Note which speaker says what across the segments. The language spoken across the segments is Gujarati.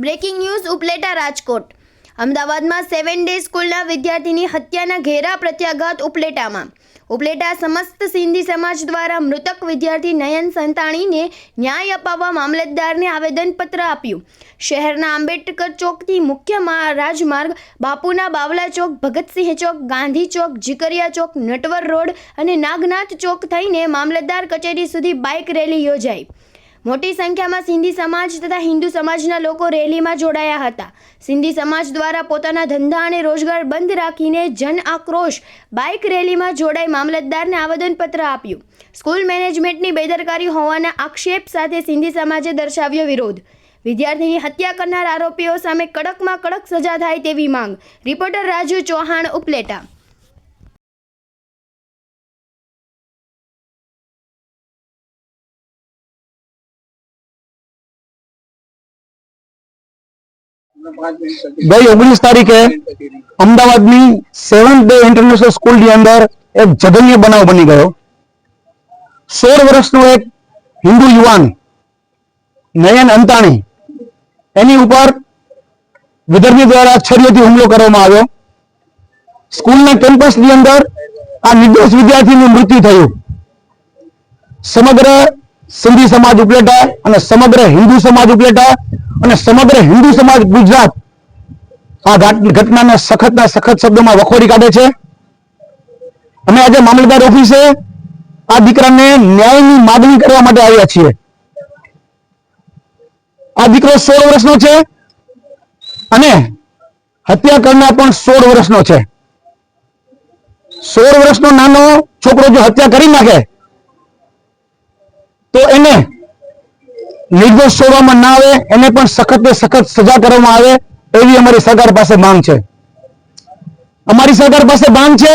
Speaker 1: Breaking news Upleta Rajkot. અમદાવાદમાં સેવન ડે સ્કૂલના વિદ્યાર્થીની હત્યાના ઘેરા પ્રત્યાઘાત ઉપલેટામાં. ઉપલેટા સમસ્ત સિંધી સમાજ દ્વારા મૃતક વિદ્યાર્થી નયન સંતાણીને ન્યાય અપાવવા મામલતદારને આવેદનપત્ર આપ્યું. શહેરના આંબેડકર ચોકથી મુખ્ય રાજમાર્ગ, બાપુના બાવલા ચોક, ભગતસિંહ ચોક, ગાંધી ચોક, જીકરિયા ચોક, નટવર રોડ અને નાગનાથ ચોક થઈને મામલતદાર કચેરી સુધી બાઇક રેલી યોજાઈ. મોટી સંખ્યામાં સિંધી સમાજ તથા હિન્દુ સમાજના લોકો રેલીમાં જોડાયા હતા. સિંધી સમાજ દ્વારા પોતાના ધંધા અને રોજગાર બંધ રાખીને જન આક્રોશ બાઇક રેલીમાં જોડાઈ મામલતદારને આવેદનપત્ર આપ્યું. સ્કૂલ મેનેજમેન્ટની બેદરકારી હોવાના આક્ષેપ સાથે સિંધી સમાજે દર્શાવ્યો વિરોધ. વિદ્યાર્થીની હત્યા કરનાર આરોપીઓ સામે કડકમાં કડક સજા થાય તેવી માંગ. રિપોર્ટર રાજુ ચૌહાણ ઉપલેટા.
Speaker 2: ગઈ ઓગણીસ તારીખે અમદાવાદની સેવન ડે ઇન્ટરનેશનલ સ્કૂલની અંદર એક જઘન્ય બનાવ બની ગયો. સોળ વર્ષનો એક હિન્દુ યુવાન, નયન અંતાણી, એની ઉપર વિદર્ભી દ્વારા છરીઓથી હુમલો કરવામાં આવ્યો. સ્કૂલના કેમ્પસની અંદર આ નિર્દોષ વિદ્યાર્થીનું મૃત્યુ થયું. સમગ્ર સિંધી સમાજ ઉપલેટા અને સમગ્ર હિન્દુ સમાજ ઉપલેટા અને સમગ્ર હિન્દુ સમાજ ગુજરાત આ ઘાટ- ઘટનાને સખતના સખત શબ્દોમાં વખોડી કાઢે છે. અમે આજે મામલતદાર ઓફિસે આ દીકરાને ન્યાયની માગણી કરવા માટે આવ્યા છીએ. આ દીકરો સોળ વર્ષનો છે અને હત્યા કરનાર પણ સોળ વર્ષનો છે. સોળ વર્ષનો નાનો છોકરો જો હત્યા કરી નાખે, તો એને નિર્દોષ છોડવામાં ના આવે, એને પણ સખત સખત સજા કરવામાં આવે, એવી અમારી સરકાર પાસે માંગ છે. અમારી સરકાર પાસે માંગ છે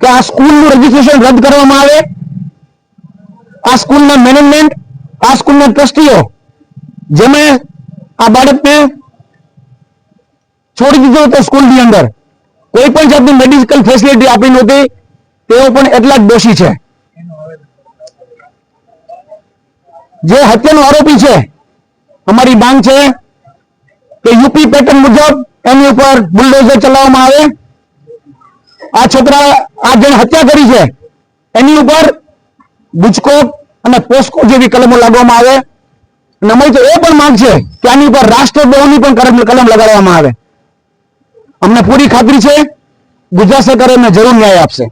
Speaker 2: કે આ સ્કૂલનું રજીસ્ટ્રેશન રદ કરવામાં આવે. આ સ્કૂલના મેનેજમેન્ટ આ સ્કૂલના ટ્રસ્ટીઓ જેમણે આ બાળકને છોડી દીધો હતો સ્કૂલની અંદર, કોઈ પણ જાતની મેડિકલ ફેસિલિટી આપી નહોતી, તેઓ પણ એટલા જ દોષી છે. જે હત્યાનો આરોપી છે, અમારી માંગ છે કે યુપી પેટર્ન મુજબ એની ઉપર બુલડોઝર ચલાવવામાં આવે. આ છોકરા, આ જેને હત્યા કરી છે, એની ઉપર ગુજકો અને પોસ્કો જેવી કલમો લાગવામાં આવે. અને અમારી તો એ પણ માંગ છે કે આની ઉપર રાષ્ટ્રદ્રોહની પણ કલમ કલમ લગાડવામાં આવે. અમને પૂરી ખાતરી છે, ગુજરાત સરકાર એમને જરૂર ન્યાય આપશે.